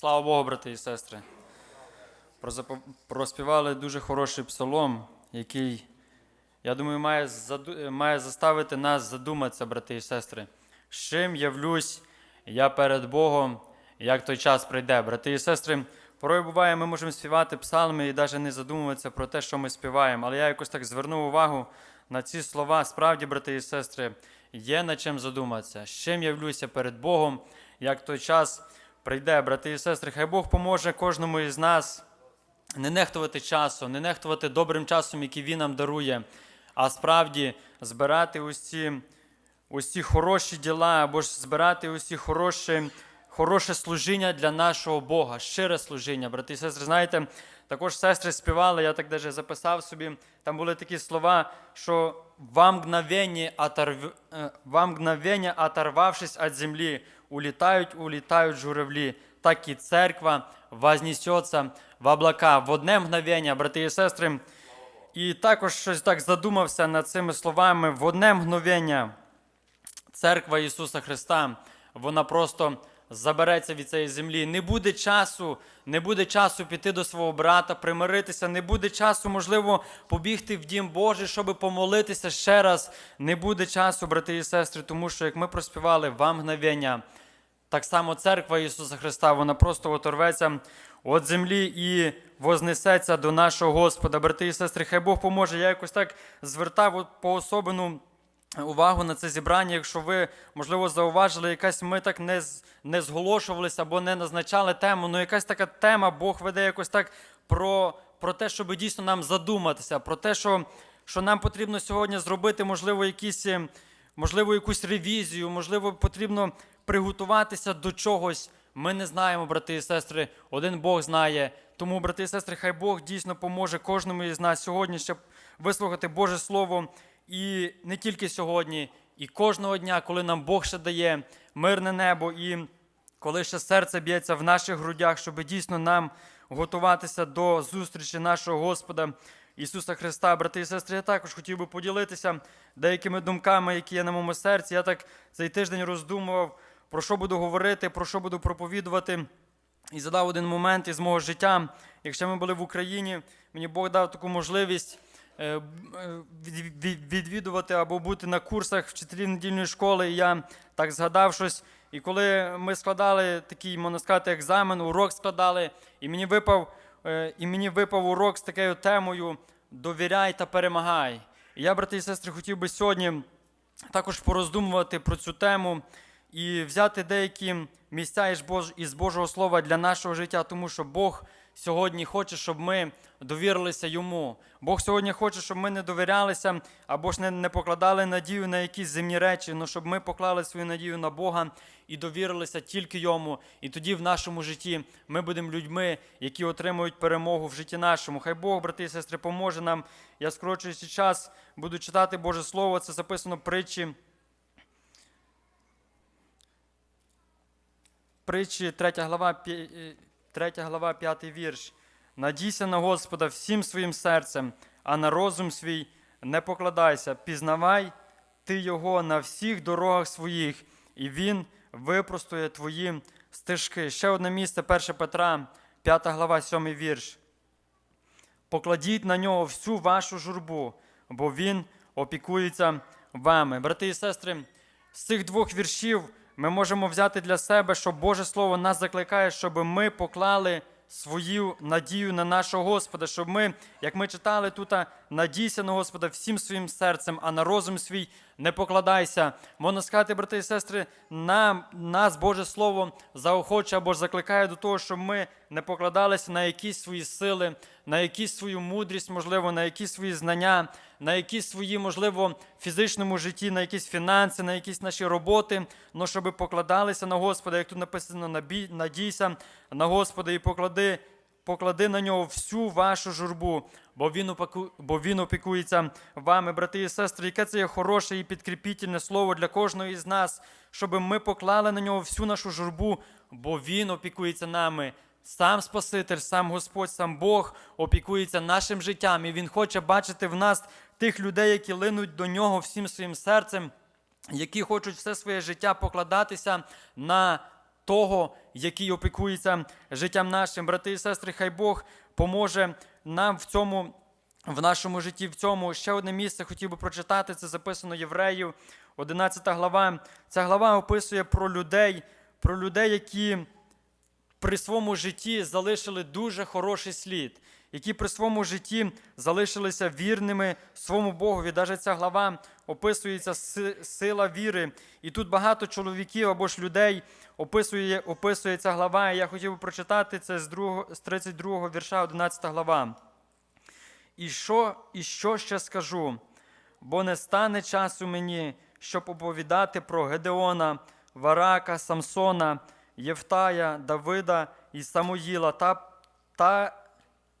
Слава Богу, брати і сестри. Проспівали дуже хороший псалом, який, я думаю, має, заду- має заставити нас задуматися, брати і сестри. З чим явлюсь я перед Богом, як той час прийде. Брати і сестри, порой буває, ми можемо співати псалми і навіть не задумуватися про те, що ми співаємо. Але я якось так звернув увагу на ці слова. Справді, брати і сестри, є над чим задуматися. З чим явлюся перед Богом, як той час прийде, брати і сестри. Хай Бог поможе кожному із нас не нехтувати часом, не нехтувати добрим часом, який Він нам дарує, а справді збирати ось ці хороші діла, або ж збирати ці хороші, хороше служіння для нашого Бога, щире служіння. Брати і сестри, знаєте, також сестри співали, я так даже записав собі, там були такі слова, що вам мгновення, оторв... е, вам мгновення оторвавшись від землі, улітають, улітають журавлі, так і церква вознесеться в облака. В одне мгновення, брати і сестри, і також щось так задумався над цими словами. В одне мгновення церква Ісуса Христа, вона просто забереться від цієї землі. Не буде часу, не буде часу піти до свого брата, примиритися, не буде часу, можливо, побігти в дім Божий, щоб помолитися ще раз. Не буде часу, брати і сестри, тому що як ми проспівали вам мгновення, так само церква Ісуса Христа, вона просто оторветься від землі і вознесеться до нашого Господа. Брати і сестри, хай Бог поможе. Я якось так звертав по особину увагу на це зібрання. Якщо ви, можливо, зауважили, якась ми так не, не зголошувалися або не назначали тему, ну якась така тема, Бог веде якось так про, про те, щоб дійсно нам задуматися, про те, що, що нам потрібно сьогодні зробити, можливо, якісь. е, можливо, якусь ревізію, можливо, потрібно приготуватися до чогось. Ми не знаємо, брати і сестри, один Бог знає. Тому, брати і сестри, хай Бог дійсно поможе кожному із нас сьогодні, щоб вислухати Боже Слово. І не тільки сьогодні, і кожного дня, коли нам Бог ще дає мирне небо, і коли ще серце б'ється в наших грудях, щоб дійсно нам готуватися до зустрічі нашого Господа Ісуса Христа. Брати і сестри, я також хотів би поділитися деякими думками, які є на моєму серці. Я так цей тиждень роздумував, про що буду говорити, про що буду проповідувати. І задав один момент із мого життя. Якщо ми були в Україні, мені Бог дав таку можливість е, е, від- від- відвідувати або бути на курсах вчителів недільної школи. І я так згадав щось. І коли ми складали такий, можна сказати, екзамен, урок складали, і мені випав, е, і мені випав урок з такою темою Довіряй та перемагай. І я, брати і сестри, хотів би сьогодні також пороздумувати про цю тему і взяти деякі місця із Бож- із Божого Слова для нашого життя, тому що Бог сьогодні хоче, щоб ми довірилися йому. Бог сьогодні хоче, щоб ми не довірялися або ж не, не покладали надію на якісь земні речі, але щоб ми поклали свою надію на Бога і довірилися тільки йому. І тоді в нашому житті ми будемо людьми, які отримують перемогу в житті нашому. Хай Бог, брати і сестри, поможе нам. Я скорочуючи час, буду читати Боже Слово. Це записано в притчі. Притчі, 3 глава, 3 глава, 5 вірш. Надійся на Господа всім своїм серцем, а на розум свій не покладайся. Пізнавай ти його на всіх дорогах своїх, і він випростує твої стежки. Ще одне місце, 1 Петра, 5 глава, 7 вірш. Покладіть на нього всю вашу журбу, бо він опікується вами. Брати і сестри, з цих двох віршів ми можемо взяти для себе, що Боже Слово нас закликає, щоб ми поклали свою надію на нашого Господа, щоб ми, як ми читали тут, надійся на Господа всім своїм серцем, а на розум свій не покладайся. Можна сказати, брати і сестри, нам, нас Боже Слово заохоче або закликає до того, щоб ми не покладалися на якісь свої сили, на якісь свою мудрість, можливо, на якісь свої знання, на якісь свої, можливо, фізичному житті, на якісь фінанси, на якісь наші роботи, але щоб покладалися на Господа, як тут написано, надійся на Господа і поклади, поклади на нього всю вашу журбу, бо він, опаку, бо він опікується вами, брати і сестри. Яке це є хороше і підкріпітельне слово для кожного із нас, щоб ми поклали на нього всю нашу журбу, бо він опікується нами. Сам Спаситель, сам Господь, сам Бог опікується нашим життям, і Він хоче бачити в нас тих людей, які линуть до нього всім своїм серцем, які хочуть все своє життя покладатися на того, який опікується життям нашим. Брати і сестри, хай Бог поможе нам в цьому. В нашому житті в цьому ще одне місце хотів би прочитати. Це записано Євреїв, 11 глава. Ця глава описує про людей, про людей, які при своєму житті залишили дуже хороший слід, які при своєму житті залишилися вірними своєму Богові. Навіть ця глава описується сила віри. І тут багато чоловіків або ж людей описує, описує ця глава. І я хотів би прочитати це з 32 вірша, 11 глава. І що, і що ще скажу? Бо не стане часу мені, щоб оповідати про Гедеона, Варака, Самсона, Євтая, Давида і Самуїла та, та,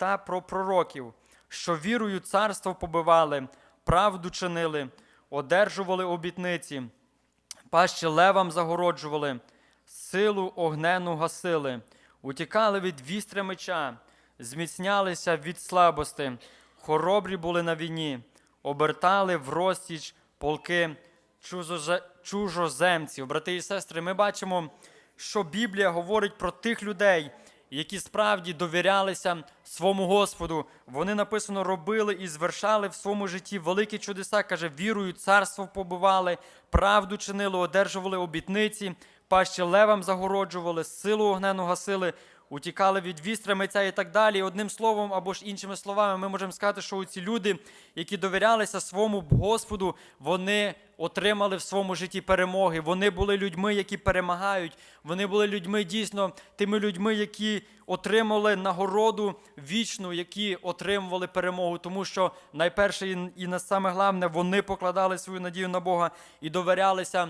та про пророків, що вірою царство побивали, правду чинили, одержували обітниці, пащі левам загороджували, силу огнену гасили, утікали від вістря меча, зміцнялися від слабости, хоробрі були на війні, обертали в розтіч полки чужоземців. Брати і сестри, ми бачимо, що Біблія говорить про тих людей, які справді довірялися своєму Господу. Вони написано робили і звершали в своєму житті великі чудеса. каже, вірою царство побивали, правду чинили, одержували обітниці, пащі левам загороджували, силу огнену гасили. Утікали від вістря митця і так далі. Одним словом, або ж іншими словами, ми можемо сказати, що ці люди, які довірялися своєму Господу, вони отримали в своєму житті перемоги. Вони були людьми, які перемагають. Вони були людьми дійсно тими людьми, які отримали нагороду вічну, які отримували перемогу. Тому що найперше і- на саме головне, вони покладали свою надію на Бога і довірялися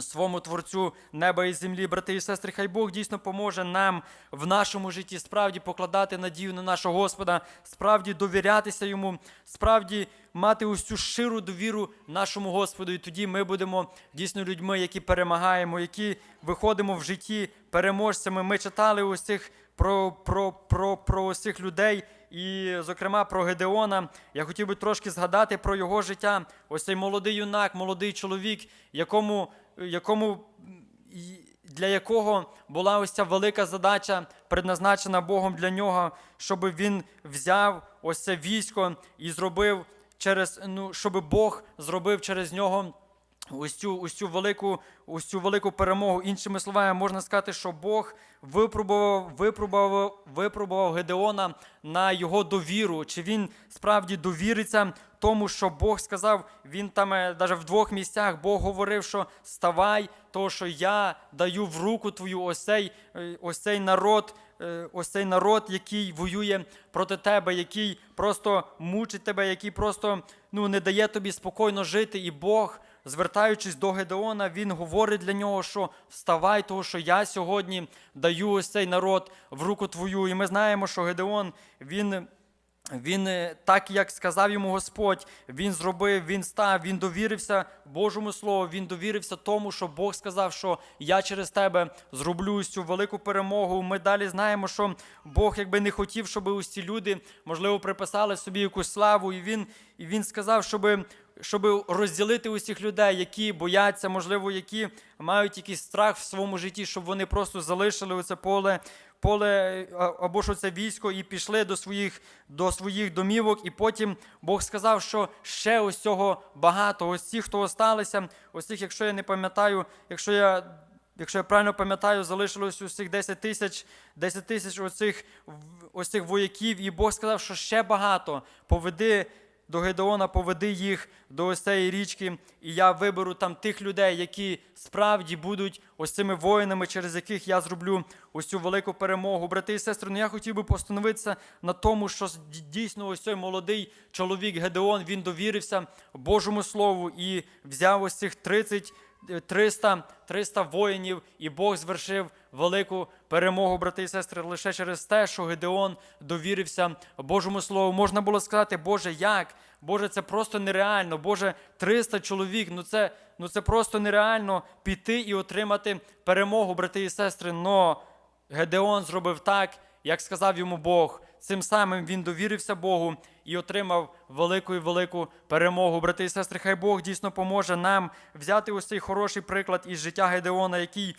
своєму творцю неба і землі, брати і сестри, хай Бог дійсно поможе нам в нашому житті справді покладати надію на нашого Господа, справді довірятися йому, справді мати ось цю щиру довіру нашому Господу. І тоді ми будемо дійсно людьми, які перемагаємо, які виходимо в житті переможцями. Ми читали цих про, про, про, про цих людей. І, зокрема, про Гедеона. Я хотів би трошки згадати про його життя. Ось цей молодий юнак, молодий чоловік, якому, якому для якого була ось ця велика задача, предназначена Богом для нього, щоб він взяв ось це військо і зробив через, ну, щоб Бог зробив через нього. Ось цю, ось цю велику, ось цю велику перемогу. Іншими словами, можна сказати, що Бог випробував, випробував, випробував Гедеона на його довіру. Чи він справді довіриться тому, що Бог сказав, він там навіть в двох місцях Бог говорив, що ставай, тому що я даю в руку твою ось цей, е, ось цей народ. е, Ось цей народ, який воює проти тебе, який просто мучить тебе, який просто ну, не дає тобі спокійно жити. І Бог, звертаючись до Гедеона, він говорить для нього, що вставай, тому що я сьогодні даю ось цей народ в руку твою. І ми знаємо, що Гедеон він. Він е, так, як сказав йому Господь, він зробив, він став, він довірився Божому Слову, він довірився тому, що Бог сказав, що я через тебе зроблю цю велику перемогу. Ми далі знаємо, що Бог якби не хотів, щоб ці люди, можливо, приписали собі якусь славу, і він, і він сказав, щоб, щоб розділити усіх людей, які бояться, можливо, які мають якийсь страх в своєму житті, щоб вони просто залишили оце поле поле або ж оце військо і пішли до своїх, до своїх домівок. І потім Бог сказав, що ще ось цього багато. Ось ці, хто осталися, ось цих, якщо я не пам'ятаю, якщо я. Якщо я правильно пам'ятаю, залишилось усіх 10 тисяч 10 тисяч оцих, в- ось цих вояків, і Бог сказав, що ще багато. Поведи до Гедеона, поведи їх до ось цієї річки, і я виберу там тих людей, які справді будуть ось цими воїнами, через яких я зроблю ось цю велику перемогу. Брати і сестри, ну я хотів би постановитися на тому, що дійсно ось цей молодий чоловік Гедеон він довірився Божому Слову і взяв ось цих 30 е, 300, 300 воїнів, і Бог звершив велику перемогу, брати і сестри, лише через те, що Гедеон довірився Божому Слову. Можна було сказати, Боже, як? Боже, це просто нереально. Боже, 300 чоловік, ну це, ну це просто нереально піти і отримати перемогу, брати і сестри. Но Гедеон зробив так, як сказав йому Бог. Цим самим він довірився Богу і отримав велику і велику перемогу. Брати і сестри, хай Бог дійсно поможе нам взяти ось цей хороший приклад із життя Гедеона, який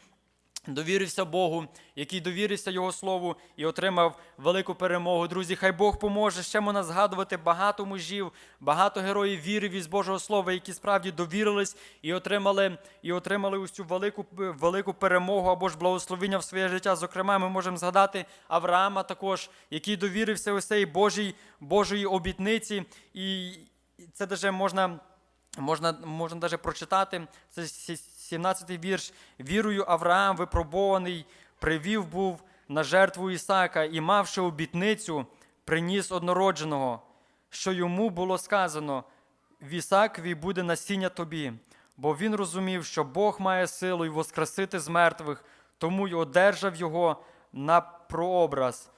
довірився Богу, який довірився Його Слову і отримав велику перемогу. Друзі, хай Бог поможе. Ще можна згадувати багато мужів, багато героїв віри із Божого Слова, які справді довірились і отримали, і отримали ось цю велику, велику перемогу або ж благословення в своє життя. Зокрема, ми можемо згадати Авраама також, який довірився ось цій Божій, Божої обітниці. І це даже можна. Можна, можна навіть прочитати, це 17-й вірш. Вірою Авраам, випробований, привів був на жертву Ісака і, мавши обітницю, приніс однородженого, що йому було сказано: в Ісакові буде насіння тобі. Бо він розумів, що Бог має силу й воскресити з мертвих, тому й одержав його на прообраз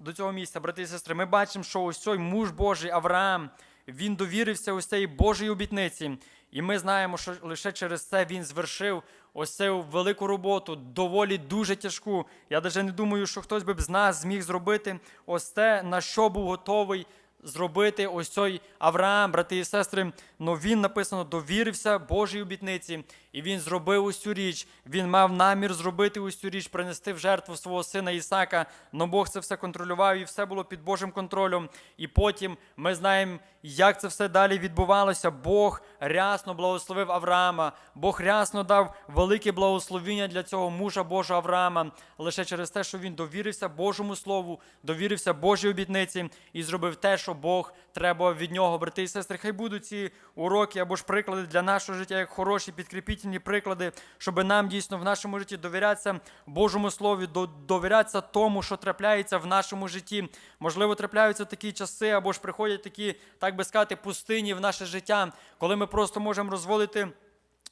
до цього місця, брати і сестри, ми бачимо, що ось цей муж Божий Авраам, він довірився ось цієї Божої обітниці. І ми знаємо, що лише через це він звершив ось цю велику роботу, доволі дуже тяжку. Я навіть не думаю, що хтось би з нас зміг зробити ось те, на що був готовий зробити ось цей Авраам, брати і сестри. Но він написано довірився Божій обітниці, і він зробив цю річ. Він мав намір зробити цю річ, принести в жертву свого сина Ісака. Но Бог це все контролював, і все було під Божим контролем. І потім ми знаємо, як це все далі відбувалося. Бог рясно благословив Авраама. Бог рясно дав велике благословіння для цього мужа Божого Авраама, лише через те, що він довірився Божому Слову, довірився Божій обітниці і зробив те, що Бог треба від нього. Брати і сестри, хай будуть ці уроки або ж приклади для нашого життя, як хороші, підкріпітельні приклади, щоб нам дійсно в нашому житті довірятися Божому Слові, до- довірятися тому, що трапляється в нашому житті. Можливо, трапляються такі часи, або ж приходять такі, так би сказати, пустині в наше життя, коли ми просто можемо розводити.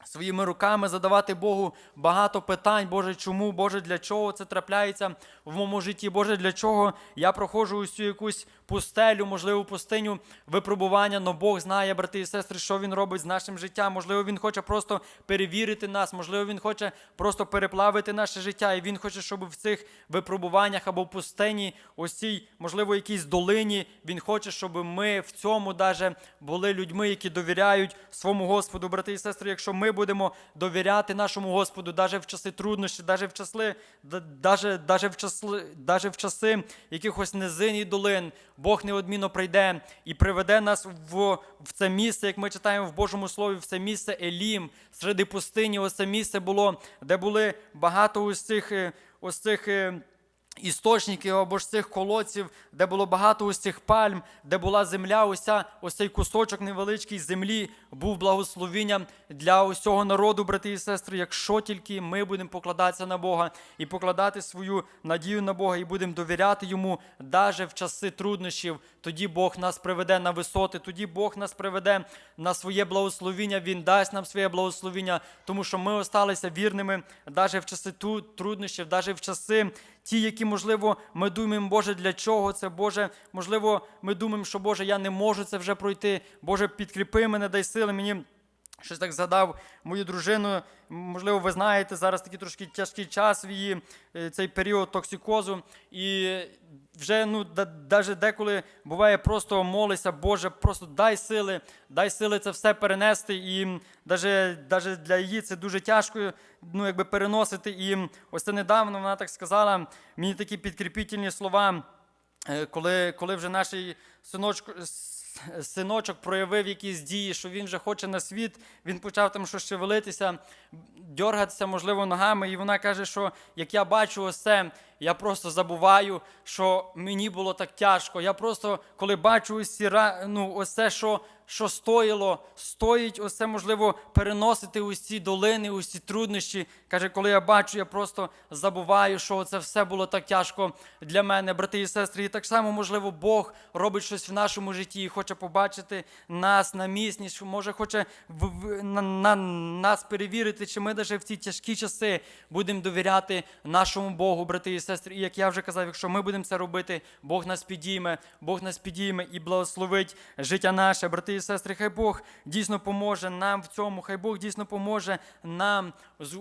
Своїми руками задавати Богу багато питань, Боже, чому, Боже, для чого це трапляється в моєму житті? Боже, для чого я проходжу цю якусь пустелю, можливо, пустиню випробування, але Бог знає, брати і сестри, що Він робить з нашим життям. Можливо, Він хоче просто перевірити нас, можливо, Він хоче просто переплавити наше життя, і Він хоче, щоб в цих випробуваннях або в пустині, ось цій, можливо, якійсь долині, Він хоче, щоб ми в цьому даже були людьми, які довіряють своєму Господу, брати і сестри, якщо ми будемо довіряти нашому Господу, навіть в часи труднощі, навіть в часи, даже в часи, даже в часи якихось низин і долин, Бог неодмінно прийде і приведе нас в, в це місце, як ми читаємо в Божому Слові, в це місце Елім, серед пустині. Ось це місце було, де були багато ось цих, е, ось цих е, істочників або ж цих колодців, де було багато ось цих пальм, де була земля, ця, ось цей кусочок невеличкий землі був благословенням для усього народу, брати і сестри, якщо тільки ми будемо покладатися на Бога і покладати свою надію на Бога, і будемо довіряти йому навіть в часи труднощів, тоді Бог нас приведе на висоти, тоді Бог нас приведе на своє благословіння, Він дасть нам своє благословіння, тому що ми осталися вірними навіть в часи труднощів, навіть в часи ті, які, можливо, ми думаємо, Боже, для чого це, Боже, можливо, ми думаємо, що Боже, я не можу це вже пройти. Боже, підкріпи мене, дай сили мені. Щось так згадав мою дружину. Можливо, ви знаєте, зараз такий трошки тяжкий час в її е, цей період токсикозу. І вже ну, навіть деколи буває, просто молися, Боже, просто дай сили, дай сили це все перенести. І навіть, для її це дуже тяжко ну, якби переносити. І ось це недавно вона так сказала мені такі підкріпітельні слова. Е, коли, коли вже наш синочок, синочок проявив якісь дії, що він вже хоче на світ, він почав там щось шевелитися, дьоргатися, можливо, ногами. І вона каже, що як я бачу ось я просто забуваю, що мені було так тяжко. Я просто, коли бачу ці, ну, ось що, що стоїло, стоїть це, можливо, переносити ці долини, ці труднощі. Каже, коли я бачу, я просто забуваю, що це все було так тяжко для мене, брати і сестри. І так само, можливо, Бог робить щось в нашому житті і хоче побачити нас на міцність, може, хоче на, на, нас перевірити, чи ми навіть в ці тяжкі часи будемо довіряти нашому Богу, брати і сестри. І як я вже казав, якщо ми будемо це робити, Бог нас підійме, Бог нас підійме і благословить життя наше, брати і сестри. Хай Бог дійсно поможе нам в цьому, хай Бог дійсно поможе нам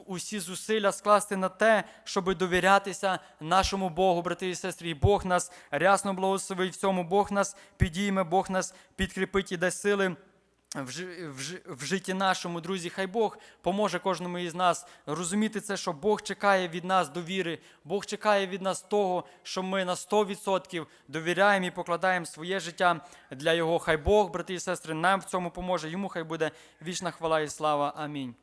усі зусилля скласти на те, щоб довірятися нашому Богу, брати і сестри. І Бог нас рясно благословить в цьому, Бог нас підійме, Бог нас підкріпить і дасть сили. В, житті нашому, друзі, хай Бог поможе кожному із нас розуміти це, що Бог чекає від нас довіри, Бог чекає від нас того, що ми на 100% довіряємо і покладаємо своє життя для Його. Хай Бог, брати і сестри, нам в цьому поможе. Йому хай буде вічна хвала і слава. Амінь.